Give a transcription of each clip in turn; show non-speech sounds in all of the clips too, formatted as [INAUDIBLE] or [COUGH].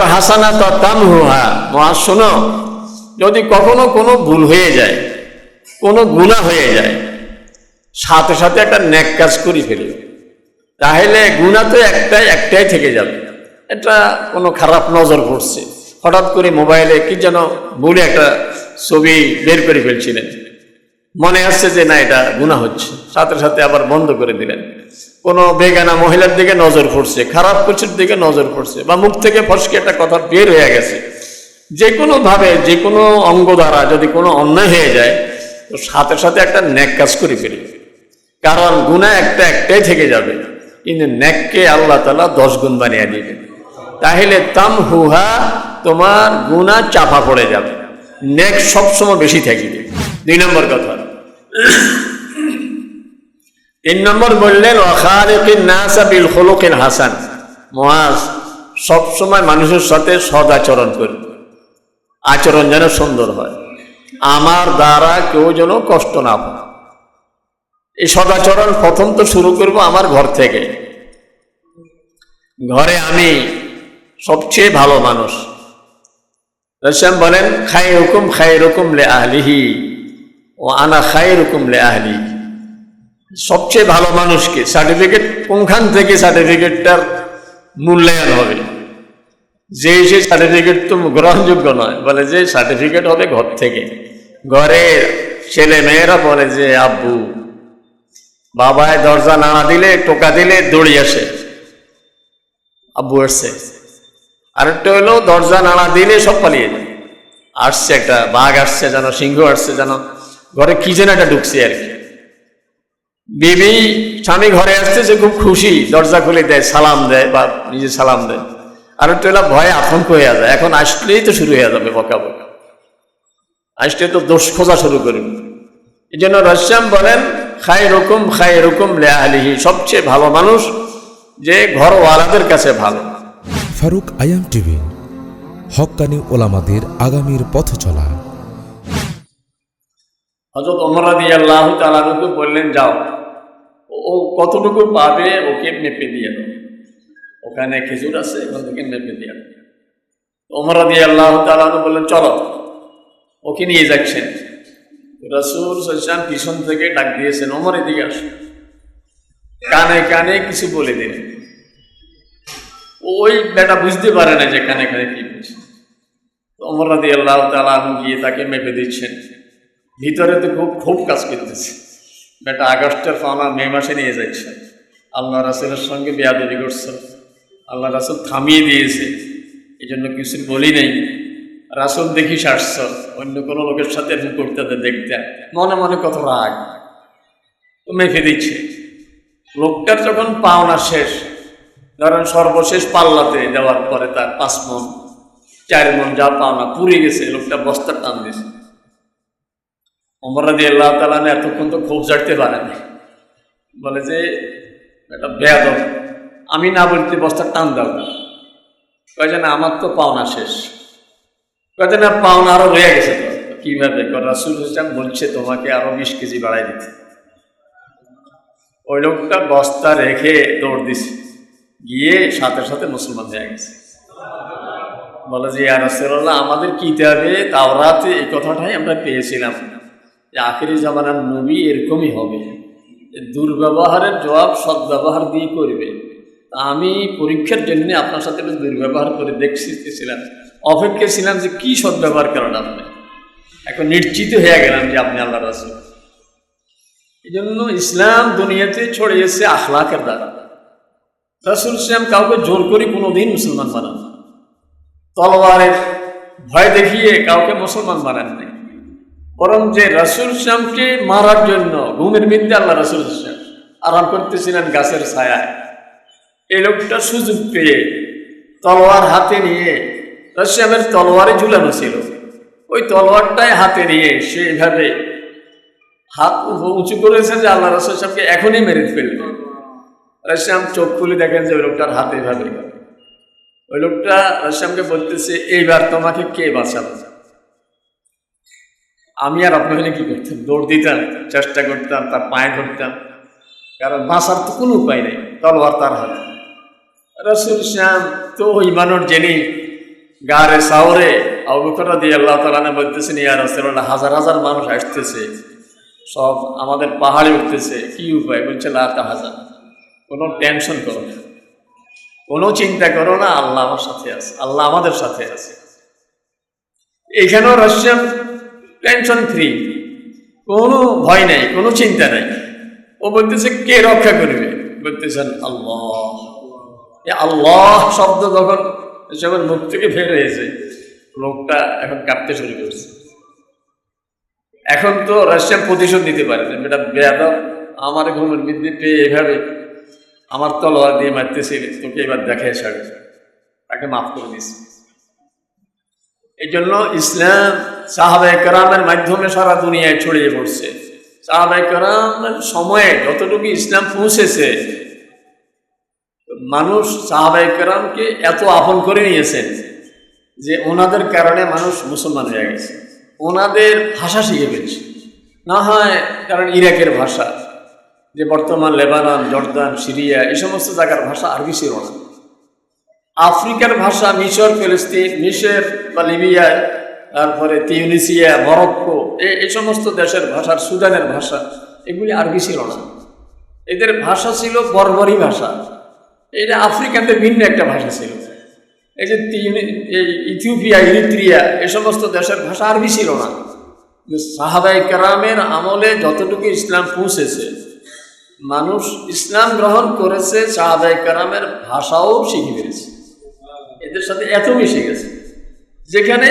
হাসানাত তামহুহা। মহা শোনো, যদি কখনো কোনো ভুল হয়ে যায়, কোনো গুণা হয়ে যায়, সাথে সাথে একটা ন্যাক কাজ করে ফেলি। তাহলে গুণা তো একটাই একটাই থেকে যাবে। এটা কোনো খারাপ নজর পড়ছে। হঠাৎ করে মোবাইলে কি যেন ভুলে একটা ছবি বের করে ফেলছিলেন। মনে আসছে যে না, এটা গুণা হচ্ছে। সাথে সাথে আবার বন্ধ করে দিলেন। কোনো বেগানা মহিলার দিকে নজর পড়ছে, খারাপ কিছুর দিকে নজর পড়ছে বা মুখ থেকে ফসকে একটা কথা বের হয়ে গেছে। যে কোনো ভাবে যে কোনো অঙ্গ দ্বারা যদি কোনো অন্যায় হয়ে যায়, তো সাথে সাথে একটা ন্যাক কাজ করে ফেলবে কারণ গুণা একটা একটাই থেকে যাবে, কিন্তু ন্যাককে আল্লাহ তালা দশ গুণ বানিয়ে দিবেন। তাহলে তাম হুহা তোমার গুণা চাপা পড়ে যাবে। নেক সবসময় বেশি থাকবে দুই নম্বর কথা। তিন নম্বর বললেন হাসান। মহাজ, সবসময় মানুষের সাথে সদ আচরণ করবে আচরণ যেন সুন্দর হয়। আমার দ্বারা কেউ যেন কষ্ট না পায়। এই সদাচরণ প্রথম তো শুরু করব আমার ঘর থেকে। ঘরে আমি সবচেয়ে ভালো মানুষ। রসাম বলেন খাই রকম খাই রকম লে আহলিহি ও আনা খাই রকম লে আহলি সবচেয়ে ভালো মানুষকে সার্টিফিকেট কোনখান থেকে সার্টিফিকেটটার মূল্যায়ন হবে? যে সেই সার্টিফিকেট তো গ্রহণযোগ্য নয়, বলে যে সার্টিফিকেট হবে ঘর থেকে। ঘরের ছেলে মেয়েরা বলে যে, আব্বু, বাবায় দরজা নাড়া দিলে, টোকা দিলে দৌড়ি আসে। আব্বু আসছে। আরেকটা হলো, দরজা নাড়া দিলে সব পালিয়ে যায়। আসছে একটা, বাঘ আসছে যেন, সিংহ আসছে যেন, ঘরে কি যেন একটা ঢুকছে আর কি। বিবি স্বামী ঘরে আসছে সে খুব খুশি দরজা খুলে দেয় সালাম দেয় বা নিজে সালাম দেয়। আর একটু হলো ভয়ে আতঙ্ক হয়ে যায়। এখন আসলেই তো শুরু হয়ে যাবে বকা বকা। আসলে তো দোষ খোঁজা শুরু করবে এই জন্য রশ্যাম বলেন খাই রকম খাই রকম লেহালিহি সবচেয়ে ভালো মানুষ যে ঘরওয়ালাদের কাছে ভালো। ফারুক আয়াম টিভি হক্কানি ওলামাদের আগামীর পথ চলা। হজরত অমরা দিয়ে আল্লাহ তালানুকে বললেন যাও। ও কতটুকু পাবে ওকে মেপে দিয়ে দাও। ওখানে খেজুর আছে ওখান থেকে মেপে দিয়ে দাও। অমরা দিয়ে আল্লাহ তালানু বললেন, চলো। ওকে নিয়ে যাচ্ছেন। রসুল সসান পিছন থেকে ডাক দিয়েছেন, ওমর, এদিকে আসো। কানে কানে কিছু বলে দিলেন। ওই বেটা বুঝতে পারে না যে কানে কানে কি বলছে। অমর রাদি আল্লাহ তালা গিয়ে তাকে মেপে দিচ্ছেন। ভিতরে তো খুব খুব কাজ করতেছে। বেটা আগস্টের পাওনা মে মাসে নিয়ে যাচ্ছে আল্লাহ রাসুলের সঙ্গে বেয়াদবি করছে। আল্লাহ রাসুল থামিয়ে দিয়েছে। এই জন্য কিছু বলি নেই। রাসুল দেখি সারছ। অন্য কোনো লোকের সাথে করতে দেখতে। মনে মনে কত রাগ। মেপে দিচ্ছে। লোকটার যখন পাওনা শেষ, ধরেন সর্বশেষ পাল্লাতে দেওয়ার পরে তার পাঁচ মন, চার মন যা পাওনা পুড়ে গেছে, লোকটা বস্তার টান দিয়েছে। অমরাদি আল্লাহ তালানে এতক্ষণ তো ক্ষোভ জাগতে পারেনি বলে যে একটা বেয়াদব। আমি না বলতে বস্তার টান দাও। কয় যে, না, আমার তো পাওনা শেষ। কয় যে, না, পাওনা আরও রয়ে গেছে তো। কীভাবে রাসুল ইসলাম বলছে তোমাকে আরও বিশ কেজি বাড়াই দিতে। ওই লোকটা বস্তা রেখে দৌড় দিছে। গিয়ে সাথে সাথে মুসলমান হয়ে গেছে। বলে যে ইয়ারসেল্লাহ আমাদের কিতাবে তাওরাতে এই কথাটাই আমরা পেয়েছিলাম। আখেরি জামানার নবী এরকমই হবে। দুর্ব্যবহারের জবাব সদ্ব্যবহার দিয়ে করবে। আমি পরীক্ষার জন্য আপনার সাথে একটু দুর্ব্যবহার করে দেখছিলাম অপেক্ষা ছিলাম যে কি সদ্ব্যবহার করেন আপনি এখন নিশ্চিত হয়ে গেলাম যে আপনি আল্লাহ রাসুল। এই জন্য ইসলাম দুনিয়াতে ছড়িয়েছে আখলাকের দ্বারা। রাসুল ইসলাম কাউকে জোর করে কোনোদিন মুসলমান বানান। তলোয়ারের ভয় দেখিয়ে কাউকে মুসলমান বানান নাই বরং যে রাসুল ইসলামকে মারার জন্য, ঘুমের মধ্যে আল্লাহ রাসুল ইসলাম আরাম করতেছিলেন গাছের ছায়ায়। এই লোকটা সুযোগ পেয়ে তলোয়ার হাতে নিয়ে রাশিয়ামের তলোয়ারে ঝুলানো ছিল। ওই তলোয়ারটাই হাতে নিয়ে সে এইভাবে হাত উঁচু করেছে যে আল্লাহ রাসুল ইসলামকে এখনই মেরে ফেলবে। রাশিয়াম চোখ খুলে দেখেন যে ওই লোকটার হাতে এভাবে। ওই লোকটা রাশিয়ামকে বলতেছে, এইবার তোমাকে কে বাঁচাবে? আমি আর আপনি হলে কি করতাম? দৌড় দিতাম, চেষ্টা করতাম, তার পায়ে ধরতাম। কারণ বাঁচার তো কোনো উপায় নেই, তলোয়ার তার হাতে। রসুল শ্যাম তো ইমানোর জেনি গারে সাওরে অবকরা দিয়ে আল্লাহ তালানে বলতেছেন, ইয়া রসুল্লাহ হাজার হাজার মানুষ আসতেছে। সব আমাদের পাহাড়ে উঠতেছে। কি উপায়? বলছে লাতা হাজার। কোনো টেনশন করো না। কোনো চিন্তা করো না, আল্লাহ আমার সাথে আছে। আল্লাহ আমাদের সাথে আছে। এখানেও রাশিয়ান টেনশন ফ্রি কোনো ভয় নেই, কোনো চিন্তা নেই। ও বলতেছে, কে রক্ষা করবে? বলতেছেন, আল্লাহ। এ আল্লাহ শব্দ যখন যখন মুখ থেকে বের হয়েছে, লোকটা এখন কাঁপতে শুরু করছে। এখন তো রাশিয়া প্রতিশোধ নিতে পারে না। বেটা, বেয়াদব, আমার ঘুমের বৃদ্ধি পেয়ে এভাবে আমার তলোয়ার দিয়ে মারতেছিল তোকে এবার দেখাই ছাড়ে তাকে মাফ করে দিয়েছে এই জন্য ইসলাম সাহাবে কেরামের মাধ্যমে সারা দুনিয়ায় ছড়িয়ে পড়ছে। সাহাবে কেরামের সময়ে যতটুকু ইসলাম পৌঁছেছে, মানুষ সাহাবে কেরামকে এত আপন করে নিয়েছেন যে ওনাদের কারণে মানুষ মুসলমান হয়ে গেছে। ওনাদের ভাষা শিখে ফেলছে। না হয় কারণ ইরাকের ভাষা, যে বর্তমান লেবানন, জর্দান, সিরিয়া, এই সমস্ত জায়গার ভাষা আরবি ছিল না। আফ্রিকার ভাষা মিশর, ফিলিস্তিন, মিশর বা লিবিয়া, তারপরে তিউনিসিয়া, মরক্কো এই সমস্ত দেশের ভাষার সুদানের ভাষা, এগুলি আরবি ছিল না। এদের ভাষা ছিল বর্বরী ভাষা। এটা আফ্রিকাতে ভিন্ন একটা ভাষা ছিল। এই যে এই ইথিওপিয়া, ইরিত্রিয়া, এ সমস্ত দেশের ভাষা আরবি ছিল না। সাহাবাই কারামের আমলে যতটুকু ইসলাম পৌঁছেছে, মানুষ ইসলাম গ্রহণ করেছে সাহাবাই কারামের ভাষাও শিখে ফেলেছে এদের সাথে এত মিশে গেছে, যেখানে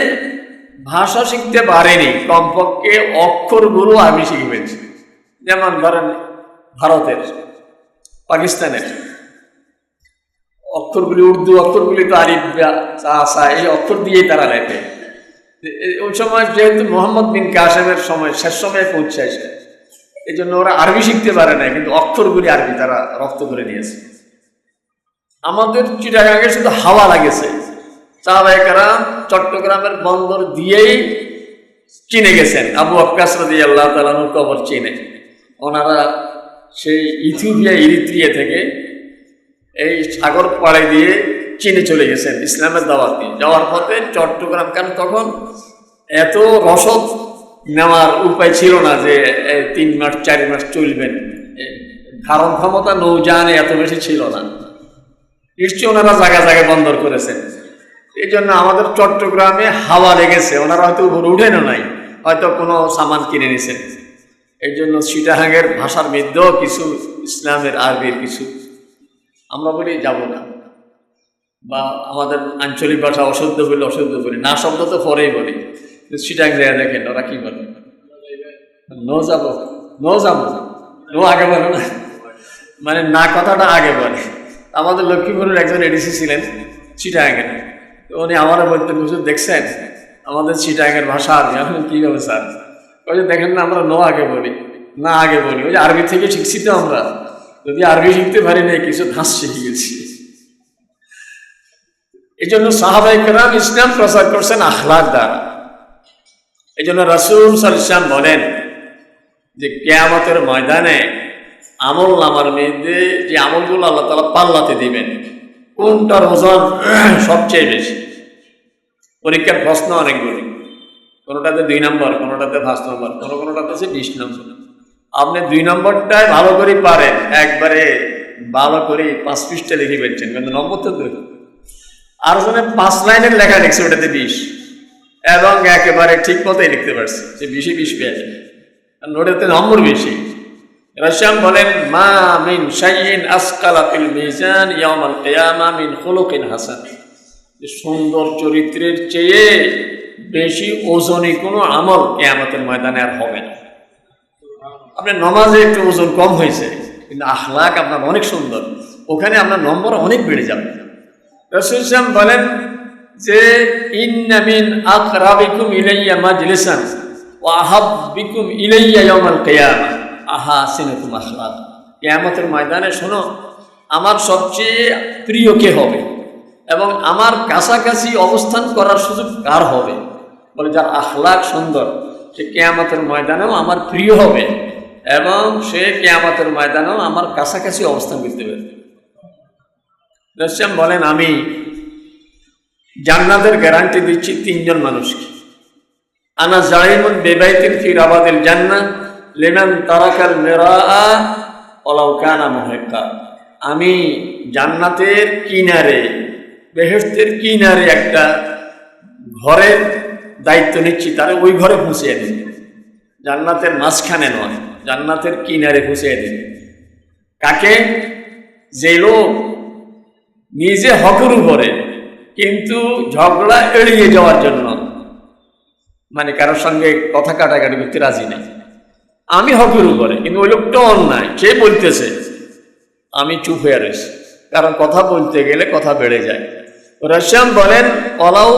ভাষা শিখতে পারেনি, কমপক্ষে অক্ষরগুলো আমি শিখে ফেলছি যেমন ধরেন ভারতের, পাকিস্তানের। অক্ষরগুলি উর্দু, অক্ষরগুলি তো আরিফ চা এই অক্ষর দিয়েই তারা লেখে। ওই সময় যেহেতু মোহাম্মদ বিন কাসেমের সময়, শেষ সময়ে পৌঁছাইছে এই জন্য ওরা আরবি শিখতে পারে না কিন্তু অক্ষরগুলি আরবি তারা রক্ত করে নিয়েছে। আমাদের চিটাগাঙ্গে শুধু হাওয়া লাগেছে। চাবাইকারা চট্টগ্রামের বন্দর দিয়েই চিনে গেছেন। আবু আক্কাস রাদি আল্লাহ তালানুর কবর চিনে। ওনারা সেই ইথিওপিয়া, ইরিত্রিয়া থেকে এই সাগর পাড়ে দিয়ে চীনে চলে গেছেন ইসলামের দাওয়াত। দিয়ে যাওয়ার পথে চট্টগ্রাম, কারণ তখন এত রসদ নেওয়ার উপায় ছিল না যে তিন মাস, চার মাস চলবেন ধারণ ক্ষমতা নৌযানে এত বেশি ছিল না। নিশ্চয়ই ওনারা জায়গায় জায়গায় বন্দর করেছেন। এই জন্য আমাদের চট্টগ্রামে হাওয়া লেগেছে, ওনারা হয়তো উপরে উঠেনও নাই, হয়তো কোনো সামান কিনে নিছেন। এই জন্য সিটাহাঙ্গের ভাষার মধ্যেও কিছু ইসলামের আরবির কিছু আমরা বলি যাব না। বা আমাদের আঞ্চলিক ভাষা অশুদ্ধ বলি অশুদ্ধ বলি, না শব্দ তো পরেই বলি। সিটাং যায় দেখেন, ওরা কি বলে? নো যাব নো যাব, নো আগে বলে না। মানে না কথাটা আগে বলে। আমাদের লক্ষ্মীপুরের একজন এডিসি ছিলেন চিটাঙ্গের উনি আমার বলতে হুজুর, দেখছেন? আমাদের চিটাঙ্গের ভাষা আরবি এখন কীভাবে স্যার ওই যে দেখেন না, আমরা নো আগে বলি, না আগে বলি। ওই যে আরবি থেকে শিখছি তো আমরা। যদি আরবি শিখতে পারি না কিছু ধাঁস শিখে গেছি। এই জন্য সাহাবাই কেরাম ইসলাম প্রচার করছেন আখলাক দ্বারা। এই জন্য রাসুল সাল্লাম বলেন যে, কেয়ামতের ময়দানে আমল নামার মধ্যে যে আমলগুলো আল্লাহ তালা পাল্লাতে দিবেন, কোনটার ওজন [CLEARS THROAT] সবচেয়ে বেশি? পরীক্ষার প্রশ্ন অনেকগুলি। কোনোটাতে দুই নম্বর, কোনোটাতে পাঁচ নম্বর, কোনো কোনোটাতে আছে বিশ নম্বর। আপনি দুই নম্বরটায় ভালো করে পারেন, একবারে ভালো করে পাঁচ পৃষ্ঠা লিখে ফেলছেন, কিন্তু নম্বর তো দুই। আর জনে পাঁচ লাইনের লেখা লিখছে ওটাতে বিশ। এবং একেবারে ঠিক মতোই লিখতে পারছে যে বিশে বিশ পেয়েছে কারণ ওটাতে নম্বর বেশি। রাশিয়াম বলেন, মা মিন শাইইন আসকালা ফিল মিজান ইয়াউমাল কিয়ামা মিন খুলুকিন হাসান। সুন্দর চরিত্রের চেয়ে বেশি ওজনই কোনো আমল কেয়ামতের ময়দানে আর হবে না। আপনার নমাজে একটু ওজন কম হয়েছে, কিন্তু আখলাক আপনার অনেক সুন্দর। ওখানে আপনার নম্বর অনেক বেড়ে যাবে। রসুল ইসলাম বলেন যে ইন্নামিন আকরাবিকুম ইলাইয়া মাজলিসান ওয়া আহাব্বিকুম ইলাইয়া ইয়াউমাল কিয়ামা। আহা সিনাকুম আখলাক কিয়ামতের ময়দানে শোনো, আমার সবচেয়ে প্রিয় কে হবে? এবং আমার কাছাকাছি অবস্থান করার সুযোগ কার হবে? বলে, যার আখলাক সুন্দর, সে কেয়ামতের ময়দানেও আমার প্রিয় হবে এবং সে কেয়ামতের ময়দানেও আমার কাছাকাছি অবস্থান করতে পারবে। রসিয়াম বলেন, আমি জান্নাতের গ্যারান্টি দিচ্ছি তিনজন মানুষকে। আনা জাইমুন বেবাইতিন ফি রাবাদিল জান্নাত লিমান তারাকাল মেরা ওলাউ কানা মুহিক্কা। আমি জান্নাতের কিনারে, বেহেশতের কিনারে একটা ঘরের দায়িত্ব নিচ্ছি, তারা ওই ঘরে পৌঁছিয়ে দিন। জান্নাতের মাঝখানে নয়, জান্নাতের কিনারে পৌঁছিয়ে দিন। কাকে? যে লোক নিজে হকের উপরে কিন্তু ঝগড়া এড়িয়ে যাওয়ার জন্য। মানে কারোর সঙ্গে কথা কাটাকাটি করতে রাজি নেই। আমি হকের উপরে, কিন্তু ওই লোকটা অন্যায় সে বলতেছে? আমি চুপ হয়ে রয়েছি। কারণ কথা বলতে গেলে কথা বেড়ে যায়। রশ্যাম বলেন অলাও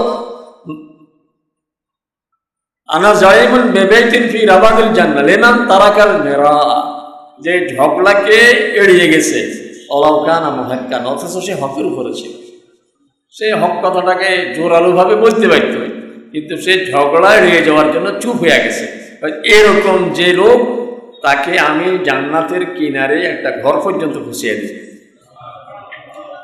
আনা জাইমুল বেবাইতিন ফি রাবাদিল জান্নাহ, লেনাম তারাকাল মেরা। যে ঝগড়াকে এড়িয়ে গেছে অলাউকান মহাক্কান, অথচ সে হকের উপরে ছিল। সে হক কথাটাকে জোরালোভাবে বলতে পারত, কিন্তু সে ঝগড়া এড়িয়ে যাওয়ার জন্য চুপ হয়ে গেছে। এরকম যে লোক তাকে আমি জান্নাতের কিনারে একটা ঘর পর্যন্ত ঘুষিয়ে দিই।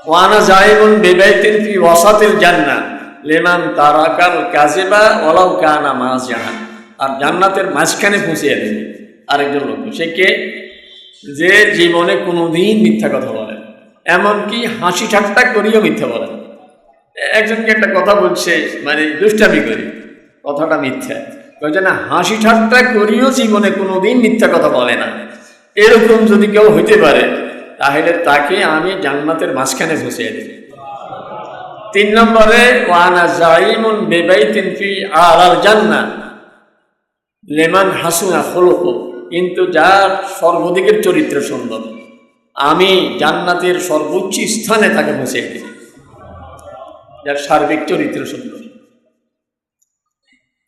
ওয়ানা জাইমুন বেবাইতিন ফি ওয়াসাতিল জান্নাত লেমান তারাকাল কাজেবা ওলাউ কানা মাস জাহান আর জান্নাতের মাঝখানে পৌঁছিয়ে দেবে আরেকজন লোক। সে কে? যে জীবনে কোনোদিন মিথ্যা কথা বলে এমনকি হাসি ঠাট্টা করিও মিথ্যা বলে একজনকে একটা কথা বলছে মানে দুষ্টামি করি। কথাটা মিথ্যা। বলছে না হাসি ঠাট্টা করিও জীবনে কোনোদিন মিথ্যা কথা বলে না। এরকম যদি কেউ হইতে পারে, তাহলে তাকে আমি জান্নাতের মাঝখানে বসিয়ে দেব। তিন নম্বরে, ওয়ানা জাইমুন বেবাইতিন ফি আলাল জান্নাহ। লেমান হাসুনা খোলক, কিন্তু যার সর্বদিকের চরিত্র সুন্দর। আমি জান্নাতের সর্বোচ্চ স্থানে তাকে বসিয়ে দিই যার সার্বিক চরিত্র সুন্দর।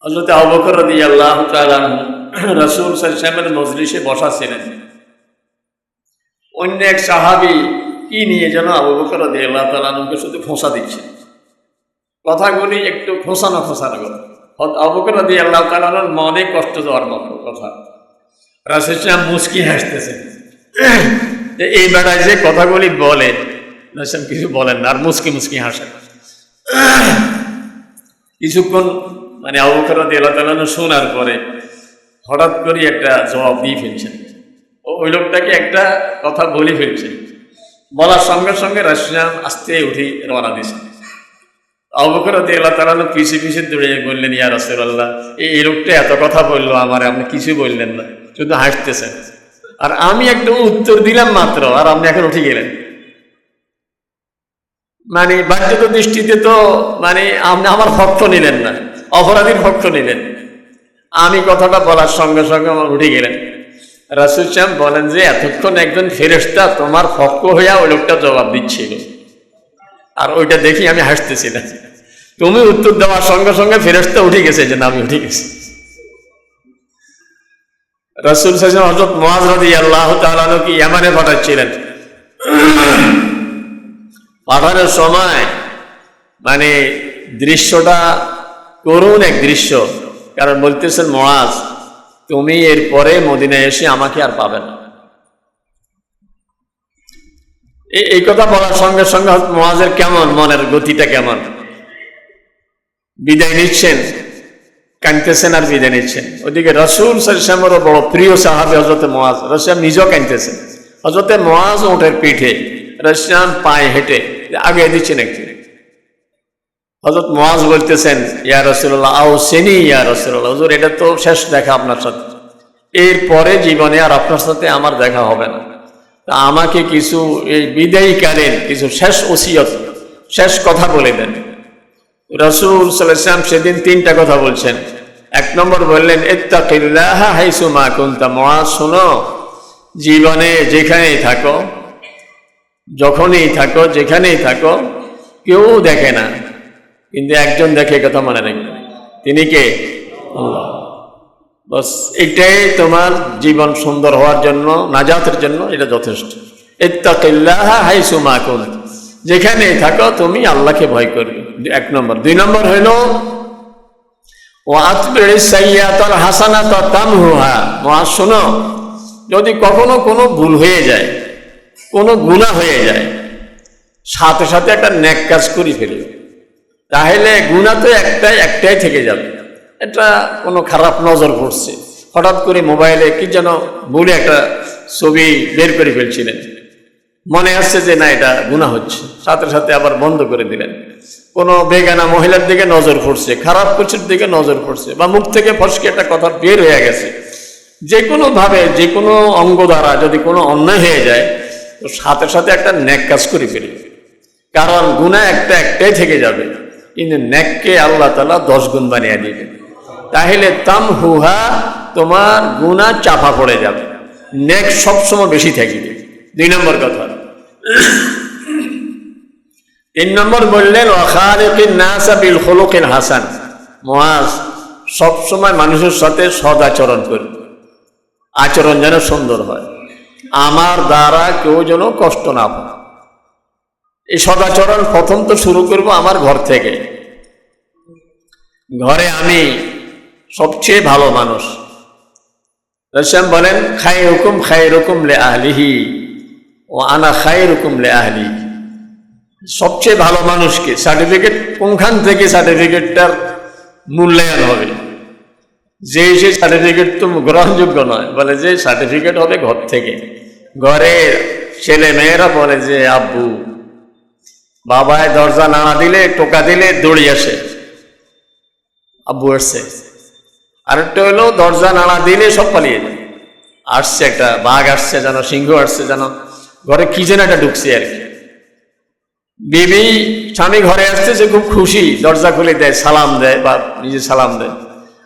হজরত আবকর রদি আল্লাহ রসুল সাহেবের মজলিসে বসা ছিলেন অন্য এক সাহাবি কি নিয়ে যেন আবু বকর আল্লাহ তালুকে শুধু খোঁসা দিচ্ছে। কথাগুলি একটু খোঁসানো খোঁসানো কথা। আবু বকর রদি আল্লাহ তালার মনে কষ্ট দেওয়ার মতো কথা। রাসুলাম মুস্কি হাসতেছে যে এই বেড়ায় যে কথাগুলি বলে রাসুলাম কিছু বলেন না আর মুস্কি মুস্কি হাসেন। কিছুক্ষণ মানে আবুকরাত এলাতালানো শোনার পরে হঠাৎ করে একটা জবাব দিয়ে ফেলছেন। ওই লোকটাকে একটা কথা বলে ফেলছেন বলার সঙ্গে সঙ্গে রাশিয়াম আস্তে উঠে রওনা দিয়েছেন আবুকরাত এলাতালানো পিছে পিছে দৌড়ে বললেন, ইয়া রসুল্লাহ এই লোকটা এত কথা বলল আমার, আপনি কিছু বললেন না, শুধু হাসতেছেন। আর আমি একটা উত্তর দিলাম মাত্র, আর আপনি এখন উঠে গেলেন। মানে বাহ্যত দৃষ্টিতে তো মানে আপনি আমার পক্ষ নিলেন না। অপরাধীর পক্ষ নিলেন। আমি কথাটা বলার সঙ্গে সঙ্গে আমার উঠে গেলেন। রাসুল শ্যাম বলেন যে, এতক্ষণ একজন ফেরেস্তা তোমার পক্ষ হইয়া ওই লোকটা জবাব দিচ্ছিল। আর ওইটা দেখি আমি হাসতেছিলাম। তুমি উত্তর দেওয়ার সঙ্গে সঙ্গে ফেরেস্তা উঠে গেছে, যে না, আমি উঠে গেছি। রসুল সাহেব হজরত মহাজ রদি আল্লাহ তালকে ইয়ামানে পাঠাচ্ছিলেন। পাঠানোর সময় মানে দৃশ্যটা করুন এক দৃশ্য। কারণ বলতেছেন মহাজ তুমি এরপরে মদিনায় এসে আমাকে আর পাবে না। এই- কথা বলার সঙ্গে সঙ্গে মহাজের কেমন মনের গতিটা কেমন? বিদায় নিচ্ছেন কানতেছেন আর বিদায় নিচ্ছেন। ওদিকে রসুল সাল্লামেরও বড় প্রিয় সাহাবি হজরতে মহাজ রসিয়াম নিজেও কানতেছেন হজরতে মহাজ ওঠের পিঠে রসিয়াম পায়ে হেঁটে, আগে দিচ্ছেন একটি হজরত মহাজ বলতেছেন, ইয়া রসুল্লাহ আও সেনি, ইয়া রসুল্লাহ হজুর, এটা তো শেষ দেখা আপনার সাথে। এরপরে জীবনে আর আপনার সাথে আমার দেখা হবে না। তা আমাকে কিছু এই বিদায়ীকালীন কিছু শেষ ওসিয়ত, শেষ কথা বলে দেন। রসুল সাল্লাম সেদিন তিনটা কথা বলছেন। এক নম্বর বললেন, ইত্তাকিল্লাহ হাইসু মা কুনতা। মহাজ শোনো, জীবনে যেখানেই থাকো, যখনই থাকো, যেখানেই থাকো, কেউ দেখে না। কিন্তু একজন দেখে কথা মনে রাখবে তিনি কে? আল্লাহ। বস, এটাই তোমার জীবন সুন্দর হওয়ার জন্য, নাজাতের জন্য এটা যথেষ্ট। ইত্তাকিল্লাহ হাইসু মা কুন। যেখানে থাকো, তুমি আল্লাহকে ভয় করবে। এক নম্বর। দুই নম্বর হইল ও আতবেড়ে সাইয়াতর হাসানা তর তামহুহা। মহা শোনো, যদি কখনো কোনো ভুল হয়ে যায়, কোনো গুণা হয়ে যায়, সাথে সাথে একটা ন্যাক কাজ করে ফেলবে। তাহলে গুণা তো একটাই একটাই থেকে যাবে। এটা কোনো খারাপ নজর পড়ছে। হঠাৎ করে মোবাইলে কি যেন বলে একটা ছবি বের করে ফেলছিলেন। মনে আসছে যে না, এটা গুণা হচ্ছে। সাথে সাথে আবার বন্ধ করে দিলেন। কোনো বেগানা মহিলার দিকে নজর পড়ছে, খারাপ কিছুর দিকে নজর পড়ছে বা মুখ থেকে ফসকে একটা কথা বের হয়ে গেছে। যে কোনো ভাবে যে কোনো অঙ্গ দ্বারা যদি কোনো অন্যায় হয়ে যায়, তো সাথে সাথে একটা ন্যাক কাজ করে ফেলবে। কারণ গুণা একটা একটাই থেকে যাবে। কিন্তু ন্যাককে আল্লাহ তালা দশ গুণ বানিয়ে দিবেন। তাহলে তাম হুহা তোমার গুণা চাপা পড়ে যাবে। নেক সবসময় বেশি থাকিবে। দুই নম্বর কথা। তিন নম্বর বললেন ওয়াখালিকিন নাসা বিল খুলুকিন হাসান। মহাজ, সবসময় মানুষের সাথে সদ আচরণ করবে আচরণ যেন সুন্দর হয়। আমার দ্বারা কেউ যেন কষ্ট না পায়। এই সদাচরণ প্রথম তো শুরু করব আমার ঘর থেকে। ঘরে আমি সবচেয়ে ভালো মানুষ। রসম বলেন খাই রকম খাই রকম লে আহলিহি ও আনা খাই রকম লে আহলি সবচেয়ে ভালো মানুষকে সার্টিফিকেট, কোনখান থেকে সার্টিফিকেটটার মূল্যায়ন হবে? যে সেই সার্টিফিকেট তো গ্রহণযোগ্য নয়, বলে যে সার্টিফিকেট হবে ঘর থেকে। ঘরে ছেলে মেয়েরা বলে যে, আব্বু বাবায় দরজা নাড়া দিলে, টোকা দিলে দৌড়ি আসে। আব্বু আসছে। আরেকটা হলো, দরজা নাড়া দিলে সব পালিয়ে যায়। আসছে একটা বাঘ, আসছে যেন, সিংহ আসছে যেন। ঘরে কি যেন একটা ঢুকছে আর কি। বিবি, স্বামী ঘরে আসছে, সে খুব খুশি। দরজা খুলে দেয়, সালাম দেয় বা নিজে সালাম দেয়।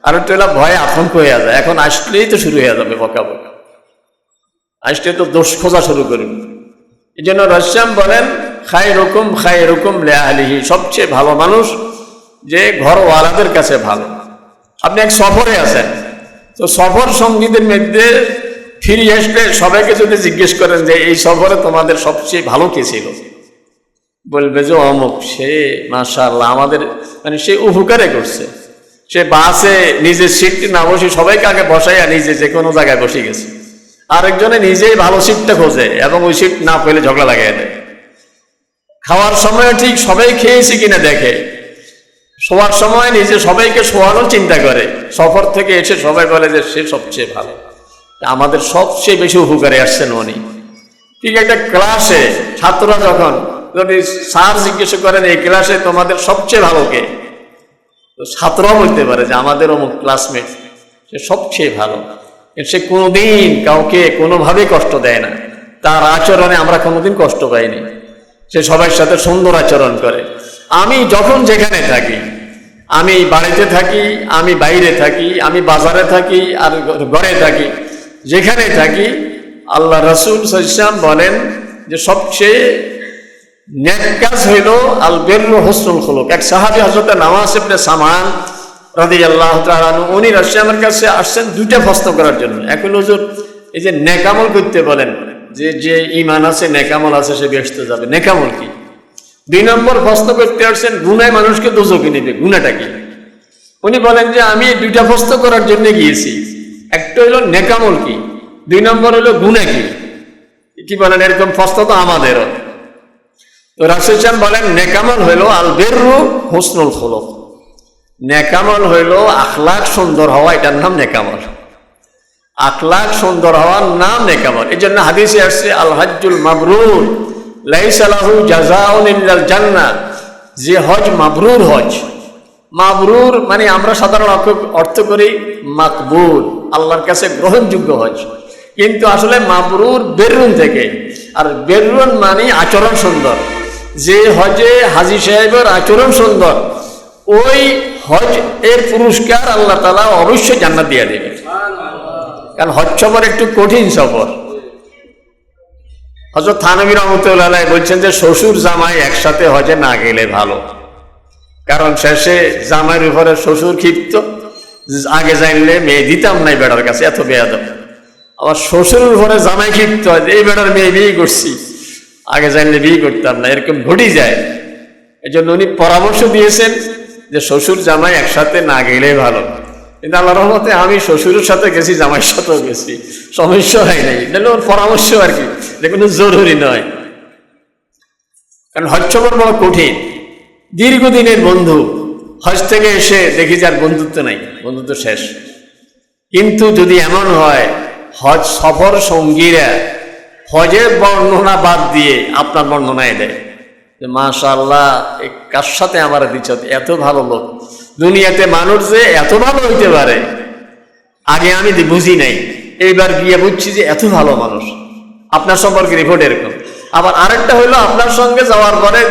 আর একটু হলো, ভয়ে আতঙ্ক হয়ে যায়। এখন আসলেই তো শুরু হয়ে যাবে বকা বকা। আসলে তো দোষ খোঁজা শুরু করবে এই জন্য রশ্যাম বলেন খাই রকম খাই রকম লেআলিহি। সবচেয়ে ভালো মানুষ যে ঘরওয়ালাদের কাছে ভালো। আপনি এক সফরে আছেন। তো সফর সঙ্গীদের মধ্যে ফিরিয়ে আসলে সবাইকে যদি জিজ্ঞেস করেন যে, এই সফরে তোমাদের সবচেয়ে ভালো কে ছিল? বলবে যে, অমুক, সে মাশাআল্লাহ আমাদের মানে সে উপকারে করছে। সে বাসে নিজের সিটটি না বসে সবাইকে আগে বসাইয়া নিজে যে কোনো জায়গায় বসে গেছে। আরেকজনে নিজেই ভালো সিটটা খোঁজে এবং ওই সিট না পেলে ঝগড়া লাগাই দেয়। খাওয়ার সময় ঠিক সবাই খেয়েছি কিনা দেখে। শোয়ার সময় নিজে সবাইকে শোয়ানোর চিন্তা করে। সফর থেকে এসে সবাই বলে যে সে সবচেয়ে ভালো। আমাদের সবচেয়ে বেশি উপকারে আসছেন উনি। ঠিক একটা ক্লাসে ছাত্ররা যখন যদি স্যার জিজ্ঞেস করেন, এই ক্লাসে তোমাদের সবচেয়ে ভালো কে? তো ছাত্ররাও বলতে পারে যে আমাদের অমুক ক্লাসমেট সে সবচেয়ে ভালো। সে কোনোদিন কাউকে কোনোভাবে কষ্ট দেয় না। তার আচরণে আমরা কোনোদিন কষ্ট পাইনি। সে সবার সাথে সুন্দর আচরণ করে। আমি যখন যেখানে থাকি, আমি বাড়িতে থাকি, আমি বাইরে থাকি, আমি বাজারে থাকি, আর ঘরে থাকি, যেখানে থাকি, আল্লাহ রসুল সাইসাম বলেন যে সবচেয়ে ন্যাক কাজ হইল আল বেরু হোসনুল খুলুক। এক সাহাবি হজরত নামাজ ইবনে সামান আল্লাহ উনি রাশিয়ামের কাছে আসছেন দুইটা প্রশ্ন করার জন্য। এক হুজুর, এই যে নেকামল করতে বলেন যে যে ইমান আছে, নেকামল আছে, সে ব্যস্ত যাবে। নেকামল কি? দুই নম্বর প্রশ্ন করতে আসছেন, গুনায় মানুষকে দোজকে নেবে গুনাটা কি? উনি বলেন যে, আমি দুইটা প্রশ্ন করার জন্য গিয়েছি। একটা হলো নেকামল কি? দুই নম্বর হলো গুনা কি? কি বলেন? এরকম প্রশ্ন তো আমাদেরও। তো রাসুল বলেন, নেকামল হইল আল বেরু হোসনুল খোলক। নেকামল হইল আখলাক সুন্দর হওয়া, এটার নাম নেকামল। আখলাক সুন্দর হওয়ার নাম নেকামল এই জন্য হাদিসে আসছে আল হাজ্জুল মাবরুর লাইসালাহু জাজাউন ইল্লাল যে হজ মাবরুর হজ। মাবরুর মানে আমরা সাধারণ অর্থ- অর্থ করি মাকবুল, আল্লাহর কাছে গ্রহণযোগ্য হজ। কিন্তু আসলে মাবরুর বেরুন থেকে। আর বেরুন মানে আচরণ সুন্দর। যে হজে হাজি সাহেবের আচরণ সুন্দর, ওই হজ এর পুরস্কার আল্লাহ তালা অবশ্যই জান্নাত দিয়ে দেবে। কারণ হজ সফর একটু কঠিন সফর। হজরত থানবী রহমতুল্লাহ বলছেন যে, শ্বশুর জামাই একসাথে হজে না গেলে ভালো। কারণ শেষে জামাইয়ের উপরে শ্বশুর ক্ষিপ্ত। আগে জানলে মেয়ে দিতাম নাই বেড়ার কাছে, এত বেয়াদব। আবার শ্বশুরের উপরে জামাই ক্ষিপ্ত হয় এই বেড়ার মেয়ে বিয়ে করছি। আগে জানলে বিয়ে করতাম না, এরকম ঘটি যায়। এই জন্য উনি পরামর্শ দিয়েছেন যে, শ্বশুর জামাই একসাথে না গেলে ভালো। কিন্তু আল্লাহ রহমতে আমি শ্বশুরের সাথে গেছি, জামাইয়ের সাথেও গেছি। সমস্যা হয় নাই। তাহলে ওর পরামর্শ আর কি। কোনো জরুরি নয়। কারণ হজ সফর বড় কঠিন। দীর্ঘদিনের বন্ধু। হজ থেকে এসে দেখি যার বন্ধুত্ব নাই। বন্ধুত্ব শেষ। কিন্তু যদি এমন হয় হজ সফর সঙ্গীরা হজের বর্ণনা বাদ দিয়ে আপনার বর্ণনায় দেয় যে মাশাল্লাহ কার সাথে আমার দিচ্ছ এত ভালো লোক। দুনিয়াতে মানুষ যে এত ভালো হইতে পারে, আগে আমি বুঝি নাই। এইবার গিয়ে বুঝছি যে এত ভালো মানুষ। আপনার সম্পর্কে রিপোর্ট এরকম। আবার আরেকটা হইল আপনার সঙ্গে যাওয়ার পরে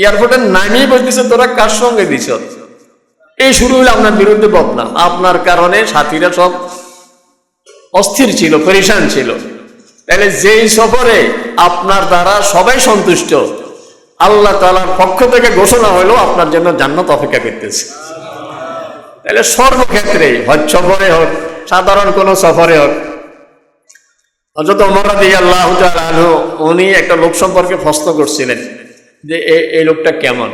এয়ারপোর্টে নামিয়ে বলতেছে তোরা কার সঙ্গে দিছ? এই শুরু হইল আপনার বিরুদ্ধে বদনাম। আপনার কারণে সাথীরা সব অস্থির ছিল, পরিশান ছিল। তাহলে যেই সফরে আপনার দ্বারা সবাই সন্তুষ্ট আল্লাহ তালার পক্ষ থেকে ঘোষণা হলো আপনার জন্য জান্নাত অপেক্ষা করতেছে। তাহলে সর্বক্ষেত্রে হজ সফরে হোক, সাধারণ কোনো সফরে হোক অযত মরাদি আল্লাহ আনহু, উনি একটা লোক সম্পর্কে প্রশ্ন করছিলেন যে এই লোকটা কেমন?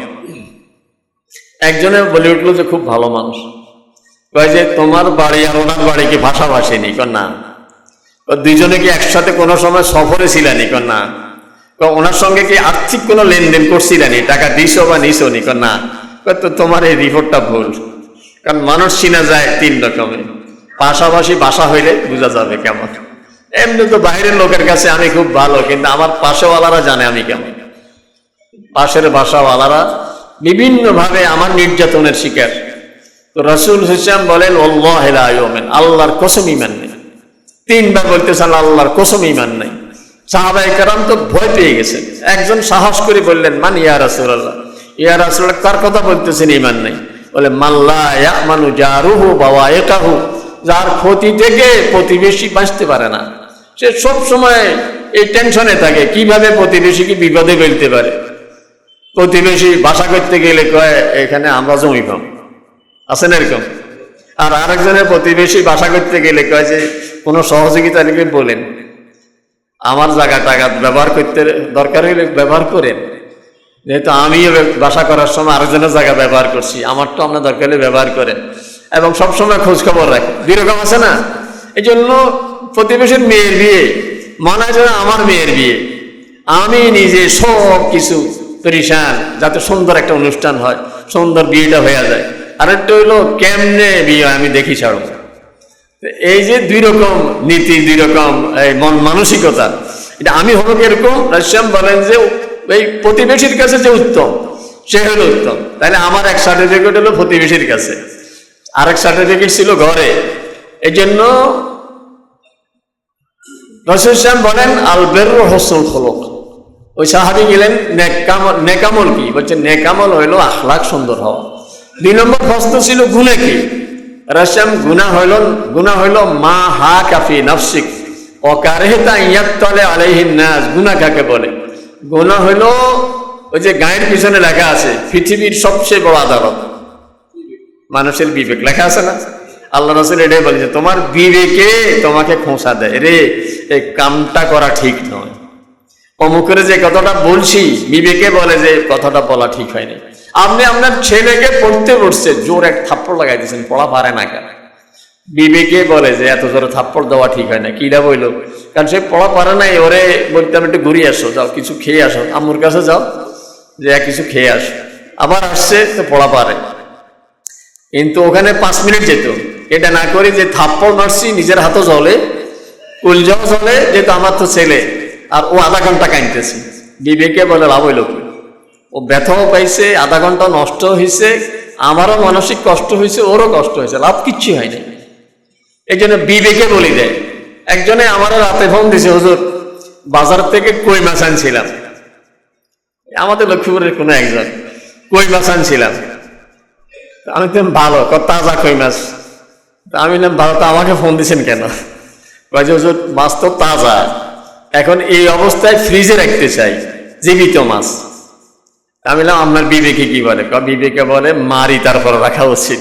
একজনে বলে উঠল যে, খুব ভালো মানুষ। কয় যে, তোমার বাড়ি আর ওনার বাড়ি কি ভাষাভাষী নি? না। দুইজনে কি একসাথে কোনো সময় সফরে ছিলেনি না। কয় ওনার সঙ্গে কি আর্থিক কোনো লেনদেন করছিলেনি টাকা দিছো বা নিছো নি? না। তো তোমার এই রিপোর্টটা ভুল। কারণ মানুষ চিনা যায় তিন রকমের পাশাপাশি বাসা হইলে বোঝা যাবে কেমন। এমনি তো বাইরের লোকের কাছে আমি খুব ভালো, কিন্তু আমার পাশেওয়ালারা জানে আমি কেমন। পাশের বাসাওয়ালারা বিভিন্নভাবে আমার নির্যাতনের শিকার। তো রসুল হুসাম বলেন আয়মেন আল্লাহর কসম ইমান নেই। তিনবার বলতেছেন, আল্লাহর কসম ইমান নেই। সাহাবাই কারাম তো ভয় পেয়ে গেছেন একজন সাহস করে বললেন, মান ইয়া রাসূলুল্লাহ? ইয়া রাসূলুল্লাহ কার কথা বলতেছেন? ইমান নেই। বলে মাল্লা ইয়ামানু জারুহু বাবা একাহু যার ক্ষতি থেকে প্রতিবেশী বাঁচতে পারে না। সে সব সময় এই টেনশনে থাকে, কীভাবে প্রতিবেশীকে বিপদে ফেলতে পারে? প্রতিবেশী বাসা করতে গেলে কয়, এখানে আমরা জমি পাম আছেন এরকম? আর আরেকজনের প্রতিবেশী বাসা করতে গেলে কয় যে, কোনো সহযোগিতা লিখে বলেন। আমার জায়গা টাকা ব্যবহার করতে দরকার হইলে ব্যবহার করেন। যেহেতু আমিও বাসা করার সময় আরেকজনের জায়গা ব্যবহার করছি, আমার তো আপনার দরকার হলে ব্যবহার করেন। এবং সবসময় খোঁজ খবর রাখে দুই আছে না? এই জন্য প্রতিবেশীর মেয়ের বিয়ে, মনে হয় আমার মেয়ের বিয়ে। আমি নিজে সব কিছু পরিশান যাতে সুন্দর একটা অনুষ্ঠান হয়, সুন্দর বিয়েটা হয়ে যায়। আরেকটা হইল, কেমনে বিয়ে আমি দেখি ছাড়ব এই যে দুই রকম নীতি, দুই রকম, এই মন মানসিকতা, এটা আমি হব কীরকম? রাশিয়াম বলেন যে, এই প্রতিবেশীর কাছে যে উত্তম, সে হলো উত্তম। তাহলে আমার এক সার্টিফিকেট হলো প্রতিবেশীর কাছে। আরেক সার্টিফিকেট ছিল ঘরে। এই জন্য রসুল বলেন আলবের হসল খলক। ওই সাহাবি গেলেন নেকামল নেকামল কি? বলছে নেকামল হইল আখলাক সুন্দর হওয়া। দুই নম্বর প্রশ্ন ছিল, গুণে কি? রাশাম গুণা হইল গুণা হইল, মা হা কাফি নফসিক। অকারেহতা ইয়াত তলে আলাইহিন নাস গুণা কাকে বলে? গুনা হইল, ওই যে গায়ের পিছনে লেখা আছে, পৃথিবীর সবচেয়ে বড় আদালত। মানুষের বিবেক, লেখা আছে না? আল্লাহ রসুল এটাই বলেছে তোমার বিবেকে তোমাকে খোঁসা দেয়। রে, এই কামটা করা ঠিক নয়। অমুকের যে কথাটা বলছি, বিবেকে বলে যে, কথাটা বলা ঠিক হয়নি। আপনি আপনার ছেলেকে পড়তে পড়ছে জোর এক থাপ্পড় লাগাই দিয়েছেন পড়া পারে না কেন? বিবেকে বলে যে এত জোরে থাপ্পড় দেওয়া ঠিক হয় না কিরা বইলো কারণ সে পড়া পারে নাই, ওরে বলতে আমি একটু ঘুরিয়ে আসো, যাও, কিছু খেয়ে আসো, আম্মুর কাছে যাও, যে কিছু খেয়ে আসো। আবার আসছে, তো পড়া পারে। কিন্তু ওখানে পাঁচ মিনিট যেত। এটা না করে যে থাপ্পড় মারছি, নিজের হাতও জলে উলজাও জলে যেহেতু আমার তো ছেলে, আর ও আধা ঘণ্টা কাঁদতেছে। বিবেকে বলে, লাভ হইল কি? ও ব্যথাও পাইছে, আধা ঘণ্টা নষ্ট হয়েছে আমারও মানসিক কষ্ট হয়েছে ওরও কষ্ট হয়েছে লাভ কিচ্ছু হয়নি এই জন্য বিবেকে বলি দেয়, একজনে আমারও রাতে ফোন দিছে, হুজুর, বাজার থেকে কই মাছ আনছিলাম? আমাদের লক্ষ্মীপুরের কোনো একজন, কই মাছ আনছিলাম? আমি তো ভালো তাজা কই মাছ। তা আমি বললাম, ভালো, তো আমাকে ফোন দিছেন কেন? কয় যে, হুজুর, মাছ তো তাজা, এখন এই অবস্থায় ফ্রিজে রাখতে চাই, জীবিত মাছ। আমি বললাম আপনার বিবেকে কি বলে? বিবেকে বলে, মারি তারপর রাখা উচিত।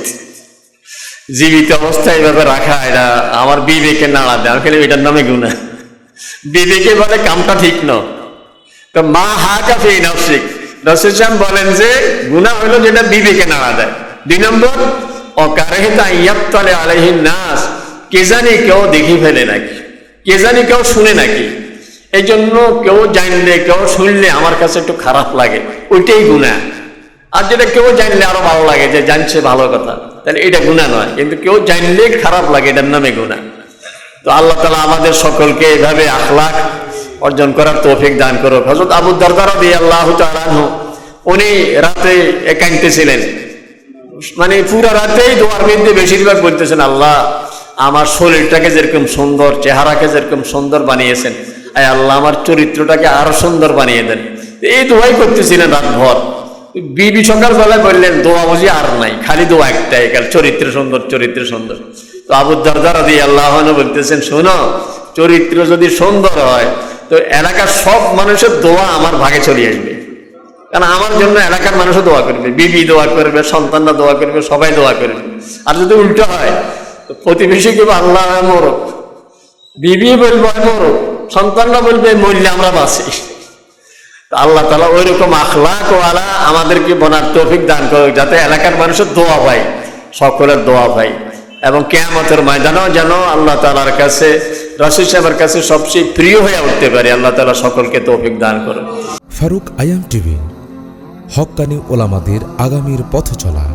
জীবিত অবস্থায় এইভাবে রাখা এটা আমার বিবেকে নাড়া দেয়। আমি এটার নামে গুণা। বিবেকে বলে, কামটা ঠিক ন তো মা হা কাফি নফসিক। রসুলাম বলেন যে, গুণা হলো যেটা বিবেকে নাড়া দেয়। দুই নম্বর, অকারেহিতা ইয়াত্তলে আলাইহিন নাস। কে জানি কেউ দেখি ফেলে নাকি? কে জানি কেউ শুনে নাকি? এই জন্য কেউ জানলে, কেউ শুনলে আমার কাছে একটু খারাপ লাগে। ওইটাই গুণা। আর যেটা কেউ জানলে আরও ভালো লাগে যে জানছে ভালো কথা, তাহলে এটা গুণা নয়। কিন্তু কেউ জানলে খারাপ লাগে, এটার নামে গুণা। তো আল্লাহ তালা আমাদের সকলকে এভাবে আখলাখ অর্জন করার তৌফিক দান করো হজরত আবু দরদারা দিয়ে আল্লাহ উনি রাতে একান্তে ছিলেন। মানে পুরো রাতেই দোয়ার মধ্যে বেশিরভাগ বলতেছেন, আল্লাহ, আমার শরীরটাকে যেরকম সুন্দর, চেহারাকে যেরকম সুন্দর বানিয়েছেন। আয় আল্লাহ, আমার চরিত্রটাকে আরও সুন্দর বানিয়ে দেন। এই দোয়াই করতেছিলেন রাতভর। বিবি সকালবেলায় বললেন, দোয়া বুঝি আর নাই, খালি দোয়া একটাই, কাল চরিত্র সুন্দর চরিত্র সুন্দর। তো আবু দারদার দিয়ে আল্লাহ বলতেছেন, শোনো, চরিত্র যদি সুন্দর হয়, তো এলাকার সব মানুষের দোয়া আমার ভাগে চলে আসবে। কারণ আমার জন্য এলাকার মানুষও দোয়া করবে, বিবি দোয়া করবে, সন্তানরা দোয়া করবে, সবাই দোয়া করবে। আর যদি উল্টো হয়, তো প্রতিবেশী কেবল আল্লাহ মরক, বিবি বলব মরক, সন্তানরা বলবে মরলে আমরা বাঁচি। আল্লাহ তালা ওই রকম আখলাক ওয়ালা আমাদেরকে বোনার তৌফিক দান করে যাতে এলাকার মানুষের দোয়া পায়, সকলের দোয়া পায়। এবং কেয়ামতের ময়দানও যেন আল্লাহ তালার কাছে, রসুল সাহেবের কাছে সবচেয়ে প্রিয় হয়ে উঠতে পারে, আল্লাহ তালা সকলকে তৌফিক দান করে ফারুক আয়াম টিভি, হকানি ওলামাদের আগামীর পথ চলা